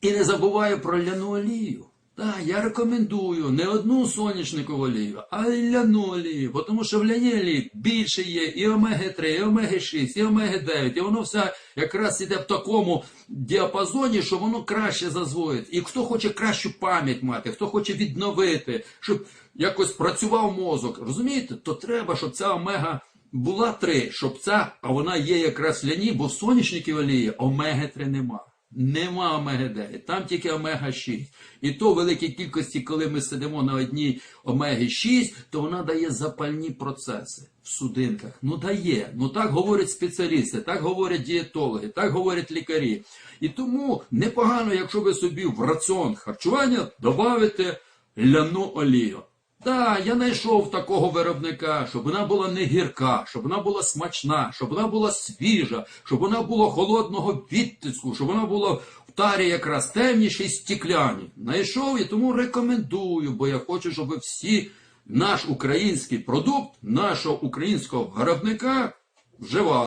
І не забуваю про ляну олію. Так, я рекомендую не одну соняшникову олію, а й ляну олію, бо тому що в ляні олії більше є і омеги-3, і омеги-6, і омеги-9, і воно все якраз іде в такому діапазоні, що воно краще зазвоїть. І хто хоче кращу пам'ять мати, хто хоче відновити, щоб якось працював мозок, розумієте, то треба, щоб ця омега була 3, щоб ця, а вона є якраз в ляні, бо в соняшників олії омеги-3 нема. Нема омеги-9, там тільки омега-6. І то в великій кількості, коли ми сидимо на одній омегі-6, то вона дає запальні процеси в судинках. Ну дає. Ну так говорять спеціалісти, так говорять дієтологи, так говорять лікарі. І тому непогано, якщо ви собі в раціон харчування додавите ляну олію. Так, я знайшов такого виробника, щоб вона була не гірка, щоб вона була смачна, щоб вона була свіжа, щоб вона була холодного відтиску, щоб вона була в тарі якраз темнішій стікляні. Знайшов і тому рекомендую, бо я хочу, щоб всі наш український продукт, нашого українського виробника вживали.